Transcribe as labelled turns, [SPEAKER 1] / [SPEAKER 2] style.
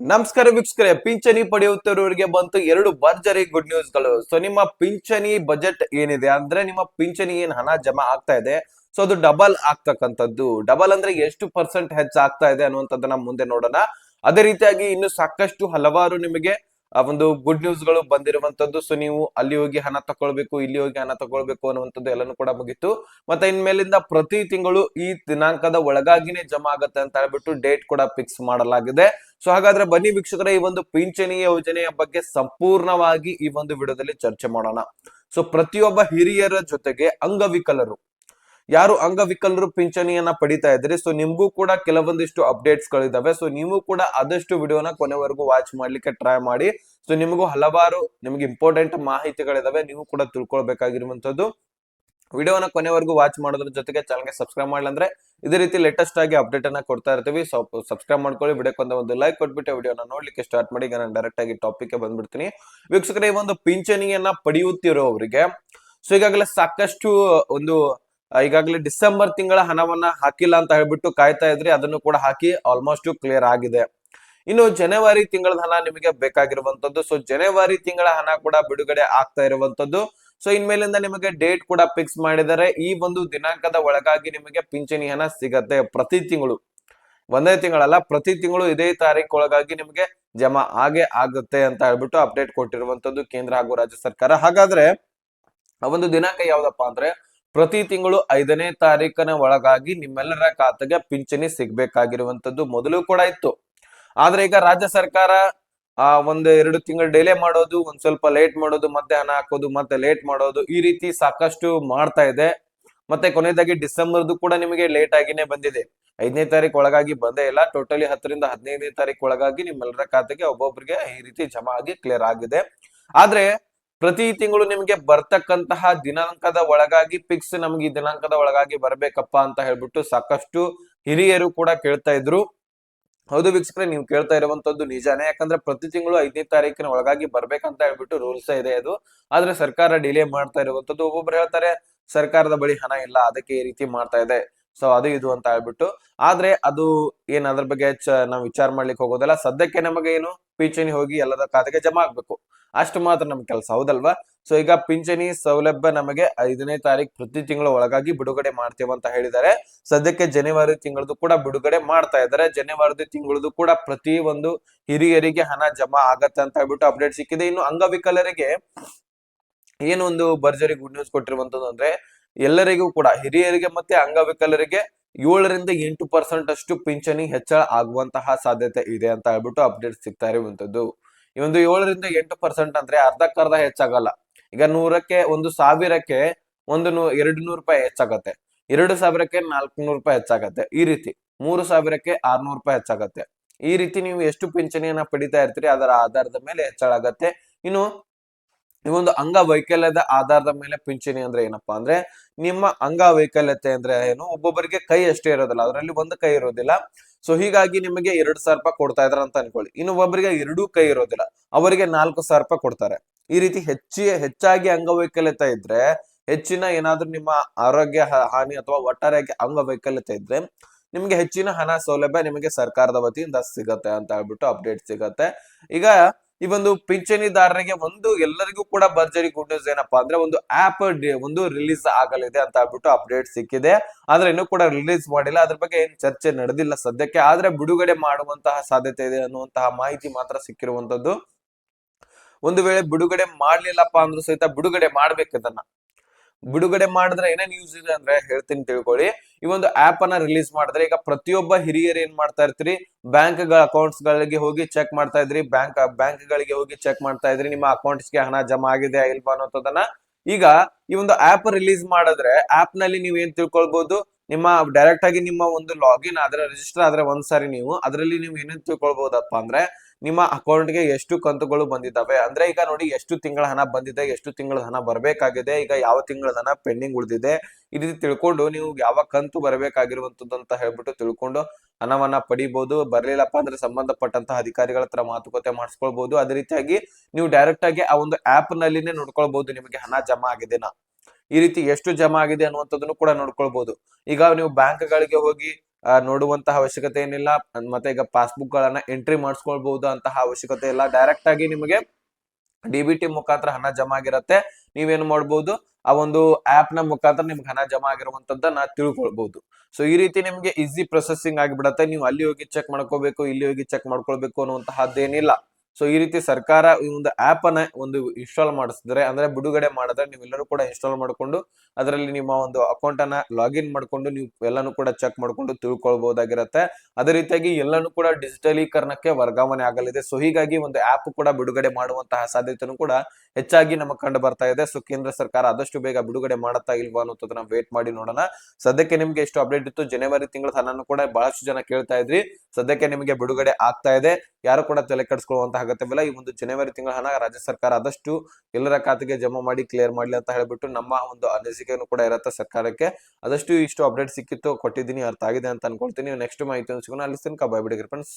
[SPEAKER 1] ನಮಸ್ಕಾರ ವೀಕ್ಷಕರೇ, ಪಿಂಚಣಿ ಪಡೆಯುತ್ತಿರುವವರಿಗೆ ಬಂತು ಎರಡು ಭರ್ಜರಿ ಗುಡ್ ನ್ಯೂಸ್ಗಳು. ಸೊ ನಿಮ್ಮ ಪಿಂಚಣಿ ಬಜೆಟ್ ಏನಿದೆ ಅಂದ್ರೆ, ನಿಮ್ಮ ಪಿಂಚಣಿ ಏನ್ ಹಣ ಜಮಾ ಆಗ್ತಾ ಇದೆ? ಸೊ ಅದು ಡಬಲ್ ಆಗ್ತಕ್ಕಂಥದ್ದು. ಡಬಲ್ ಅಂದ್ರೆ ಎಷ್ಟು ಪರ್ಸೆಂಟ್ ಹೆಚ್ಚಾಗ್ತಾ ಇದೆ ಅನ್ನುವಂಥದ್ದನ್ನ ಮುಂದೆ ನೋಡೋಣ. ಅದೇ ರೀತಿಯಾಗಿ ಇನ್ನು ಸಾಕಷ್ಟು ಹಲವಾರು ನಿಮಗೆ ಆ ಒಂದು ಗುಡ್ ನ್ಯೂಸ್ಗಳು ಬಂದಿರುವಂತದ್ದು. ಸೊ ನೀವು ಅಲ್ಲಿ ಹೋಗಿ ಹಣ ತಕೊಳ್ಬೇಕು, ಇಲ್ಲಿ ಹೋಗಿ ಹಣ ತಗೊಳ್ಬೇಕು ಅನ್ನುವಂಥದ್ದು ಎಲ್ಲಾನು ಕೂಡ ಮುಗಿತು. ಮತ್ತೆ ಇನ್ಮೇಲಿಂದ ಪ್ರತಿ ತಿಂಗಳು ಈ ದಿನಾಂಕದ ಒಳಗಾಗಿನೇ ಜಮಾ ಆಗತ್ತೆ ಅಂತ ಹೇಳ್ಬಿಟ್ಟು ಡೇಟ್ ಕೂಡ ಫಿಕ್ಸ್ ಮಾಡಲಾಗಿದೆ. ಸೊ ಹಾಗಾದ್ರೆ ಬನ್ನಿ ವೀಕ್ಷಕರ, ಈ ಒಂದು ಪಿಂಚಣಿ ಯೋಜನೆಯ ಬಗ್ಗೆ ಸಂಪೂರ್ಣವಾಗಿ ಈ ಒಂದು ವಿಡಿಯೋದಲ್ಲಿ ಚರ್ಚೆ ಮಾಡೋಣ. ಸೊ ಪ್ರತಿಯೊಬ್ಬ ಹಿರಿಯರ ಜೊತೆಗೆ ಅಂಗವಿಕಲರು ಯಾರು ಅಂಗವಿಕಲರು ಪಿಂಚಣಿಯನ್ನ ಪಡಿತಾ ಇದ್ರಿ ಸೊ ನಿಮ್ಗೂ ಕೂಡ ಕೆಲವೊಂದಿಷ್ಟು ಅಪ್ಡೇಟ್ಸ್ ಗಳಿದಾವೆ. ಸೊ ನೀವು ಕೂಡ ಆದಷ್ಟು ವಿಡಿಯೋನ ಕೊನೆವರೆಗೂ ವಾಚ್ ಮಾಡ್ಲಿಕ್ಕೆ ಟ್ರೈ ಮಾಡಿ. ಸೊ ನಿಮಗೂ ಹಲವಾರು, ನಿಮ್ಗೆ ಇಂಪಾರ್ಟೆಂಟ್ ಮಾಹಿತಿಗಳಿದಾವೆ, ನೀವು ಕೂಡ ತಿಳ್ಕೊಳ್ಬೇಕಾಗಿರುವಂತದ್ದು ವಿಡಿಯೋನ ಕೊನೆವರೆಗೂ ವಾಚ್ ಮಾಡೋದ್ರ ಜೊತೆಗೆ ಚಾನಲ್ಗೆ ಸಬ್ಸ್ಕ್ರೈಬ್ ಮಾಡಲ್ಲ ಅಂದ್ರೆ ಇದೇ ರೀತಿ ಲೇಟೆಸ್ಟ್ ಆಗಿ ಅಪ್ಡೇಟ್ ಅನ್ನ ಕೊಡ್ತಾ ಇರ್ತೀವಿ. ಸೊ ಸಬ್ಸ್ಕ್ರೈಬ್ ಮಾಡ್ಕೊಳ್ಳಿ ವಿಡಿಯೋ ಒಂದು ಲೈಕ್ ಕೊಟ್ಬಿಟ್ಟು ವಿಡಿಯೋನ ನೋಡ್ಲಿಕ್ಕೆ ಸ್ಟಾರ್ಟ್ ಮಾಡಿ ನಾನು ಡೈರೆಕ್ಟ್ ಆಗಿ ಟಾಪಿಕ್ ಬಂದ್ಬಿಡ್ತೀನಿ. ವೀಕ್ಷಕರೇ, ಈ ಒಂದು ಪಿಂಚಣಿಯನ್ನ ಪಡೆಯುತ್ತಿರೋವರಿಗೆ ಸೊ ಈಗಾಗಲೇ ಸಾಕಷ್ಟು ಒಂದು ಈಗಾಗಲೇ ಡಿಸೆಂಬರ್ ತಿಂಗಳ ಹಣವನ್ನ ಹಾಕಿಲ್ಲ ಅಂತ ಹೇಳ್ಬಿಟ್ಟು ಕಾಯ್ತಾ ಇದ್ರಿ, ಅದನ್ನು ಕೂಡ ಹಾಕಿ ಆಲ್ಮೋಸ್ಟ್ ಕ್ಲಿಯರ್ ಆಗಿದೆ. ಇನ್ನು ಜನವರಿ ತಿಂಗಳ ಹಣ ನಿಮಗೆ ಬೇಕಾಗಿರುವಂತದ್ದು ಸೊ ಜನವರಿ ತಿಂಗಳ ಹಣ ಕೂಡ ಬಿಡುಗಡೆ ಆಗ್ತಾ ಇರುವಂತದ್ದು ಸೊ ಇನ್ಮೇಲಿಂದ ನಿಮಗೆ ಡೇಟ್ ಕೂಡ ಫಿಕ್ಸ್ ಮಾಡಿದರೆ, ಈ ಒಂದು ದಿನಾಂಕದ ಒಳಗಾಗಿ ನಿಮಗೆ ಪಿಂಚಣಿ ಹಣ ಸಿಗತ್ತೆ ಪ್ರತಿ ತಿಂಗಳು. ಒಂದೇ ತಿಂಗಳಲ್ಲ, ಪ್ರತಿ ತಿಂಗಳು ಇದೇ ತಾರೀಕು ಒಳಗಾಗಿ ನಿಮಗೆ ಜಮಾ ಆಗೇ ಆಗುತ್ತೆ ಅಂತ ಹೇಳ್ಬಿಟ್ಟು ಅಪ್ಡೇಟ್ ಕೊಟ್ಟಿರುವಂತದ್ದು ಕೇಂದ್ರ ಹಾಗೂ ರಾಜ್ಯ ಸರ್ಕಾರ. ಹಾಗಾದ್ರೆ ಆ ಒಂದು ದಿನಾಂಕ ಯಾವ್ದಪ್ಪ ಅಂದ್ರೆ ಪ್ರತಿ ತಿಂಗಳು ಐದನೇ ತಾರೀಕನ ಒಳಗಾಗಿ ನಿಮ್ಮೆಲ್ಲರ ಖಾತೆಗೆ ಪಿಂಚಣಿ ಸಿಗ್ಬೇಕಾಗಿರುವಂತದ್ದು ಮೊದಲು ಕೂಡ ಇತ್ತು. ಆದ್ರೆ ಈಗ ರಾಜ್ಯ ಸರ್ಕಾರ, ಆ, ಒಂದು ಎರಡು ತಿಂಗಳು ಡಿಲೇ ಮಾಡೋದು, ಒಂದ್ ಸ್ವಲ್ಪ ಲೇಟ್ ಮಾಡೋದು ಮತ್ತೆ ಹಣ ಹಾಕೋದು, ಮತ್ತೆ ಲೇಟ್ ಮಾಡೋದು ಈ ರೀತಿ ಸಾಕಷ್ಟು ಮಾಡ್ತಾ ಇದೆ. ಮತ್ತೆ ಕೊನೆಯದಾಗಿ ಡಿಸೆಂಬರ್ದು ಕೂಡ ನಿಮಗೆ ಲೇಟ್ ಆಗಿನೇ ಬಂದಿದೆ. ಐದನೇ ತಾರೀಕು ಒಳಗಾಗಿ ಬಂದೇ ಇಲ್ಲ. ಟೋಟಲಿ ಹತ್ತರಿಂದ ಹದಿನೈದನೇ ತಾರೀಕು ಒಳಗಾಗಿ ನಿಮ್ಮೆಲ್ಲರ ಖಾತೆಗೆ ಒಬ್ಬೊಬ್ಬರಿಗೆ ಈ ರೀತಿ ಜಮಾ ಆಗಿ ಕ್ಲಿಯರ್ ಆಗಿದೆ. ಆದ್ರೆ ಪ್ರತಿ ತಿಂಗಳು ನಿಮಗೆ ಬರ್ತಕ್ಕಂತಹ ದಿನಾಂಕದ ಒಳಗಾಗಿ ಫಿಕ್ಸ್ ನಮ್ಗೆ ಈ ದಿನಾಂಕದ ಒಳಗಾಗಿ ಬರ್ಬೇಕಪ್ಪ ಅಂತ ಹೇಳ್ಬಿಟ್ಟು ಸಾಕಷ್ಟು ಹಿರಿಯರು ಕೂಡ ಕೇಳ್ತಾ ಇದ್ರು. ಹೌದು ವೀಕ್ಷಕರೇ, ನೀವು ಕೇಳ್ತಾ ಇರುವಂತದ್ದು ನಿಜಾನೇ. ಯಾಕಂದ್ರೆ ಪ್ರತಿ ತಿಂಗಳು ಐದನೇ ತಾರೀಕಿನ ಒಳಗಾಗಿ ಬರ್ಬೇಕಂತ ಹೇಳ್ಬಿಟ್ಟು ರೂಲ್ಸ್ ಇದೆ ಅದು. ಆದ್ರೆ ಸರ್ಕಾರ ಡಿಲೇ ಮಾಡ್ತಾ ಇರುವಂತದ್ದು. ಒಬ್ಬೊಬ್ರು ಹೇಳ್ತಾರೆ, ಸರ್ಕಾರದ ಬಳಿ ಹಣ ಇಲ್ಲ, ಅದಕ್ಕೆ ಈ ರೀತಿ ಮಾಡ್ತಾ ಇದೆ. ಸೊ ಅದು ಇದು ಅಂತ ಹೇಳ್ಬಿಟ್ಟು. ಆದ್ರೆ ಅದು ಏನ್ ಅದ್ರ ಬಗ್ಗೆ ನಾವು ವಿಚಾರ ಮಾಡ್ಲಿಕ್ಕೆ ಹೋಗೋದಲ್ಲ. ಸದ್ಯಕ್ಕೆ ನಮಗೆ ಏನು, ಪಿಂಚಣಿ ಹೋಗಿ ಎಲ್ಲದ ಖಾತೆಗೆ ಜಮಾ ಆಗ್ಬೇಕು. ಅಷ್ಟು ಮಾತ್ರ ನಮ್ ಕೆಲಸ ಹೌದಲ್ವಾ? ಸೊ ಈಗ ಪಿಂಚಣಿ ಸೌಲಭ್ಯ ನಮಗೆ ಐದನೇ ತಾರೀಕು ಪ್ರತಿ ತಿಂಗಳ ಒಳಗಾಗಿ ಬಿಡುಗಡೆ ಮಾಡ್ತೇವೆ ಅಂತ ಹೇಳಿದ್ದಾರೆ. ಸದ್ಯಕ್ಕೆ ಜನವರಿ ತಿಂಗಳದು ಕೂಡ ಬಿಡುಗಡೆ ಮಾಡ್ತಾ ಇದ್ದಾರೆ. ಜನವರಿ ತಿಂಗಳದು ಕೂಡ ಪ್ರತಿ ಒಂದು ಹಿರಿಯರಿಗೆ ಹಣ ಜಮಾ ಆಗತ್ತೆ ಅಂತ ಹೇಳ್ಬಿಟ್ಟು ಅಪ್ಡೇಟ್ ಸಿಕ್ಕಿದೆ. ಇನ್ನು ಅಂಗವಿಕಲರಿಗೆ ಏನೊಂದು ಭರ್ಜರಿ ಗುಡ್ ನ್ಯೂಸ್ ಕೊಟ್ಟಿರುವಂತದ್ದು ಅಂದ್ರೆ, ಎಲ್ಲರಿಗೂ ಕೂಡ, ಹಿರಿಯರಿಗೆ ಮತ್ತೆ ಅಂಗವಿಕಲರಿಗೆ ಏಳರಿಂದ ಎಂಟು ಪರ್ಸೆಂಟ್ ಅಷ್ಟು ಪಿಂಚಣಿ ಹೆಚ್ಚಳ ಆಗುವಂತಹ ಸಾಧ್ಯತೆ ಇದೆ ಅಂತ ಹೇಳ್ಬಿಟ್ಟು ಅಪ್ಡೇಟ್ ಸಿಗ್ತಾ ಇರುವಂತದ್ದು ಈ ಒಂದು ಏಳರಿಂದ ಎಂಟು ಪರ್ಸೆಂಟ್ ಅಂದ್ರೆ ಅರ್ಧಕ್ಕರ್ಧ ಹೆಚ್ಚಾಗಲ್ಲ. ಈಗ ನೂರಕ್ಕೆ ಒಂದು ಸಾವಿರಕ್ಕೆ ಒಂದು ನೂ, ಎರಡು ನೂರು ರೂಪಾಯಿ ಹೆಚ್ಚಾಗತ್ತೆ. ಎರಡು ಸಾವಿರಕ್ಕೆ ನಾಲ್ಕುನೂರು ರೂಪಾಯಿ ಹೆಚ್ಚಾಗತ್ತೆ. ಈ ರೀತಿ ಮೂರು ಸಾವಿರಕ್ಕೆ ಆರ್ನೂರು ರೂಪಾಯಿ ಹೆಚ್ಚಾಗತ್ತೆ. ಈ ರೀತಿ ನೀವು ಎಷ್ಟು ಪಿಂಚಣಿಯನ್ನ ಪಡಿತಾ ಇರ್ತೀರಿ ಅದರ ಆಧಾರದ ಮೇಲೆ ಹೆಚ್ಚಳ ಆಗತ್ತೆ ಇನ್ನು ಒಂದು ಅಂಗವೈಕಲ್ಯದ ಆಧಾರದ ಮೇಲೆ ಪಿಂಚಣಿ ಅಂದ್ರೆ ಏನಪ್ಪಾ ಅಂದ್ರೆ ನಿಮ್ಮ ಅಂಗವೈಕಲ್ಯತೆ ಅಂದ್ರೆ ಏನು? ಒಬ್ಬೊಬ್ಬರಿಗೆ ಕೈ ಅಷ್ಟೇ ಇರೋದಿಲ್ಲ. ಅದರಲ್ಲಿ ಒಂದು ಕೈ ಇರೋದಿಲ್ಲ. ಸೊ ಹೀಗಾಗಿ ನಿಮಗೆ ಎರಡ್ ಸಾವಿರ ರೂಪಾಯಿ ಕೊಡ್ತಾ ಇದಾರೆ ಅಂತ ಅನ್ಕೊಳ್ಳಿ. ಇನ್ನು ಒಬ್ಬರಿಗೆ ಎರಡೂ ಕೈ ಇರೋದಿಲ್ಲ. ಅವರಿಗೆ ನಾಲ್ಕು ಸಾವಿರ ರೂಪಾಯಿ ಕೊಡ್ತಾರೆ. ಈ ರೀತಿ ಹೆಚ್ಚಿ ಹೆಚ್ಚಾಗಿ ಅಂಗವೈಕಲ್ಯತೆ ಇದ್ರೆ, ಹೆಚ್ಚಿನ ಏನಾದ್ರೂ ನಿಮ್ಮ ಆರೋಗ್ಯ ಹಾನಿ ಅಥವಾ ಒಟ್ಟಾರೆಯಾಗಿ ಅಂಗವೈಕಲ್ಯತೆ ಇದ್ರೆ, ನಿಮ್ಗೆ ಹೆಚ್ಚಿನ ಹಣ ಸೌಲಭ್ಯ ನಿಮಗೆ ಸರ್ಕಾರದ ವತಿಯಿಂದ ಸಿಗತ್ತೆ ಅಂತ ಹೇಳ್ಬಿಟ್ಟು ಅಪ್ಡೇಟ್ ಸಿಗತ್ತೆ. ಈಗ ಈ ಒಂದು ಪಿಂಚಣಿದಾರರಿಗೆ ಒಂದು ಎಲ್ಲರಿಗೂ ಕೂಡ ಭರ್ಜರಿ ಗುಡ್ ನ್ಯೂಸ್ ಏನಪ್ಪಾ ಅಂದ್ರೆ ಒಂದು ಆಪ್ ಒಂದು ರಿಲೀಸ್ ಆಗಲಿದೆ ಅಂತ ಹೇಳ್ಬಿಟ್ಟು ಅಪ್ಡೇಟ್ ಸಿಕ್ಕಿದೆ. ಆದ್ರೆ ಇನ್ನೂ ಕೂಡ ರಿಲೀಸ್ ಮಾಡಿಲ್ಲ. ಅದ್ರ ಬಗ್ಗೆ ಏನ್ ಚರ್ಚೆ ನಡೆದಿಲ್ಲ ಸದ್ಯಕ್ಕೆ. ಆದ್ರೆ ಬಿಡುಗಡೆ ಮಾಡುವಂತಹ ಸಾಧ್ಯತೆ ಇದೆ ಅನ್ನುವಂತಹ ಮಾಹಿತಿ ಮಾತ್ರ ಸಿಕ್ಕಿರುವಂತದ್ದು. ಒಂದು ವೇಳೆ ಬಿಡುಗಡೆ ಮಾಡ್ಲಿಲ್ಲಪ್ಪ ಅಂದ್ರೂ ಸಹಿತ ಬಿಡುಗಡೆ ಮಾಡ್ಬೇಕು ಇದನ್ನ. ಬಿಡುಗಡೆ ಮಾಡಿದ್ರೆ ಏನೇನ್ ಯೂಸ್ ಇದೆ ಅಂದ್ರೆ ಹೇಳ್ತೀನಿ ತಿಳ್ಕೊಳ್ಳಿ. ಈ ಒಂದು ಆಪ್ ಅನ್ನ ರಿಲೀಸ್ ಮಾಡಿದ್ರೆ ಈಗ ಪ್ರತಿಯೊಬ್ಬ ಹಿರಿಯರು ಏನ್ ಮಾಡ್ತಾ ಇರ್ತೀರಿ? ಬ್ಯಾಂಕ್ ಅಕೌಂಟ್ಸ್ ಗಳಿಗೆ ಹೋಗಿ ಚೆಕ್ ಮಾಡ್ತಾ ಇದ್ರಿ. ಬ್ಯಾಂಕ್ ಬ್ಯಾಂಕ್ ಗಳಿಗೆ ಹೋಗಿ ಚೆಕ್ ಮಾಡ್ತಾ ಇದ್ರಿ. ನಿಮ್ಮ ಅಕೌಂಟ್ಸ್ಗೆ ಹಣ ಜಮಾ ಆಗಿದೆ ಇಲ್ವಾ ಅನ್ನೋದನ್ನ ಈಗ ಈ ಒಂದು ಆಪ್ ರಿಲೀಸ್ ಮಾಡಿದ್ರೆ ಆಪ್ನಲ್ಲಿ ನೀವು ಏನ್ ತಿಳ್ಕೊಳ್ಬಹುದು ನಿಮ್ಮ ಡೈರೆಕ್ಟ್ ಆಗಿ ನಿಮ್ಮ ಒಂದು ಲಾಗಿನ್ ಆದ್ರೆ ರಿಜಿಸ್ಟರ್ ಆದ್ರೆ ಒಂದ್ಸಾರಿ ನೀವು, ಅದರಲ್ಲಿ ನೀವು ಏನೇನ್ ತಿಳ್ಕೊಳ್ಬಹುದಪ್ಪ ಅಂದ್ರೆ ನಿಮ್ಮ ಅಕೌಂಟ್ಗೆ ಎಷ್ಟು ಕಂತುಗಳು ಬಂದಿದ್ದಾವೆ? ಅಂದ್ರೆ ಈಗ ನೋಡಿ ಎಷ್ಟು ತಿಂಗಳ ಹಣ ಬಂದಿದೆ, ಎಷ್ಟು ತಿಂಗಳ ಹಣ ಬರಬೇಕಾಗಿದೆ, ಈಗ ಯಾವ ತಿಂಗಳ ಹಣ ಪೆಂಡಿಂಗ್ ಉಳಿದಿದೆ. ಈ ರೀತಿ ತಿಳ್ಕೊಂಡು ನೀವು ಯಾವ ಕಂತು ಬರಬೇಕಾಗಿರುವಂತದ್ದು ಅಂತ ಹೇಳ್ಬಿಟ್ಟು ತಿಳ್ಕೊಂಡು ಹಣವನ್ನ ಪಡಿಬಹುದು ಬರ್ಲಿಲ್ಲಪ್ಪ ಅಂದ್ರೆ ಸಂಬಂಧಪಟ್ಟಂತಹ ಅಧಿಕಾರಿಗಳ ಹತ್ರ ಮಾತುಕತೆ ಮಾಡಿಸ್ಕೊಳ್ಬಹುದು ಅದೇ ರೀತಿಯಾಗಿ ನೀವು ಡೈರೆಕ್ಟ್ ಆಗಿ ಆ ಒಂದು ಆಪ್ ನಲ್ಲಿನೇ ನೋಡ್ಕೊಳ್ಬಹುದು ನಿಮಗೆ ಹಣ ಜಮಾ ಆಗಿದೆನಾ. ಈ ರೀತಿ ಎಷ್ಟು ಜಮಾ ಆಗಿದೆ ಅನ್ನುವಂಥದ್ದನ್ನು ಕೂಡ ನೋಡ್ಕೊಳ್ಬಹುದು ಈಗ ನೀವು ಬ್ಯಾಂಕ್ಗಳಿಗೆ ಹೋಗಿ ನೋಡುವಂತಹ ಅವಶ್ಯಕತೆ ಏನಿಲ್ಲ. ಮತ್ತೆ ಈಗ ಪಾಸ್ಬುಕ್ ಗಳನ್ನ ಎಂಟ್ರಿ ಮಾಡಿಸ್ಕೊಳ್ಬಹುದು ಅಂತಹ ಅವಶ್ಯಕತೆ ಇಲ್ಲ. ಡೈರೆಕ್ಟ್ ಆಗಿ ನಿಮಗೆ ಡಿ ಬಿ ಟಿ ಮುಖಾಂತರ ಹಣ ಜಮಾ ಆಗಿರತ್ತೆ. ನೀವೇನು ಮಾಡ್ಬೋದು? ಆ ಒಂದು ಆಪ್ನ ಮುಖಾಂತರ ನಿಮ್ಗೆ ಹಣ ಜಮಾ ಆಗಿರುವಂತದ್ದನ್ನ ತಿಳ್ಕೊಳ್ಬಹುದು ಸೊ ಈ ರೀತಿ ನಿಮ್ಗೆ ಈಸಿ ಪ್ರೊಸೆಸಿಂಗ್ ಆಗಿಬಿಡತ್ತೆ. ನೀವು ಅಲ್ಲಿ ಹೋಗಿ ಚೆಕ್ ಮಾಡ್ಕೋಬೇಕು, ಇಲ್ಲಿ ಹೋಗಿ ಚೆಕ್ ಮಾಡ್ಕೊಳ್ಬೇಕು ಅನ್ನುವಂತಹದ್ದೇನಿಲ್ಲ. ಸೊ ಈ ರೀತಿ ಸರ್ಕಾರ ಈ ಒಂದು ಆಪ್ ಅನ್ನ ಒಂದು ಇನ್ಸ್ಟಾಲ್ ಮಾಡಿಸಿದ್ರೆ, ಅಂದ್ರೆ ಬಿಡುಗಡೆ ಮಾಡಿದ್ರೆ ನೀವೆಲ್ಲರೂ ಕೂಡ ಇನ್ಸ್ಟಾಲ್ ಮಾಡ್ಕೊಂಡು, ಅದರಲ್ಲಿ ನಿಮ್ಮ ಒಂದು ಅಕೌಂಟ್ ಅನ್ನ ಲಾಗಿನ್ ಮಾಡ್ಕೊಂಡು, ನೀವು ಎಲ್ಲಾನು ಕೂಡ ಚೆಕ್ ಮಾಡ್ಕೊಂಡು ತಿಳ್ಕೊಳ್ಬಹುದಾಗಿರತ್ತೆ ಅದೇ ರೀತಿಯಾಗಿ ಎಲ್ಲಾನು ಕೂಡ ಡಿಜಿಟಲೀಕರಣಕ್ಕೆ ವರ್ಗಾವಣೆ ಆಗಲಿದೆ. ಸೊ ಹೀಗಾಗಿ ಒಂದು ಆಪ್ ಕೂಡ ಬಿಡುಗಡೆ ಮಾಡುವಂತಹ ಸಾಧ್ಯತೆಯೂ ಕೂಡ ಹೆಚ್ಚಾಗಿ ನಮಗೆ ಕಂಡು ಬರ್ತಾ ಇದೆ. ಸೊ ಕೇಂದ್ರ ಸರ್ಕಾರ ಆದಷ್ಟು ಬೇಗ ಬಿಡುಗಡೆ ಮಾಡುತ್ತಾ ಇಲ್ವಾ ಅನ್ನೋದನ್ನ ವೇಟ್ ಮಾಡಿ ನೋಡೋಣ. ಸದ್ಯಕ್ಕೆ ನಿಮ್ಗೆ ಎಷ್ಟು ಅಪ್ಡೇಟ್ ಇತ್ತು? ಜನವರಿ ತಿಂಗಳ ಹಣನು ಕೂಡ ಬಹಳಷ್ಟು ಜನ ಕೇಳ್ತಾ ಇದ್ರಿ. ಸದ್ಯಕ್ಕೆ ನಿಮಗೆ ಬಿಡುಗಡೆ ಆಗ್ತಾ ಇದೆ. ಯಾರು ಕೂಡ ತಲೆ ಕೆಡಿಸ್ಕೊಳ್ಳುವಂತ ಅಗತ್ಯವಿಲ್ಲ ಈ ಒಂದು ಜನವರಿ ತಿಂಗಳ ಹಣ ರಾಜ್ಯ ಸರ್ಕಾರ ಆದಷ್ಟು ಎಲ್ಲರ ಖಾತೆಗೆ ಜಮಾ ಮಾಡಿ ಕ್ಲಿಯರ್ ಮಾಡ್ಲಿ ಅಂತ ಹೇಳ್ಬಿಟ್ಟು ನಮ್ಮ ಒಂದು ಅನಿಸಿಕೆಯನ್ನು ಕೂಡ ಇರುತ್ತೆ ಸರ್ಕಾರಕ್ಕೆ. ಆದಷ್ಟು ಇಷ್ಟು ಅಪ್ಡೇಟ್ ಸಿಕ್ಕಿತ್ತು, ಕೊಟ್ಟಿದ್ದೀನಿ, ಅರ್ಥ ಆಗಿದೆ ಅಂತ ಅನ್ಕೊಳ್ತೀನಿ. ನೆಕ್ಸ್ಟ್ ಮಾಹಿತಿ ಸಿಗೋಣ. ಅಲ್ಲಿ ತನಕ ಬಾಯ್ ಬಿಡಿ ಫ್ರೆಂಡ್ಸ್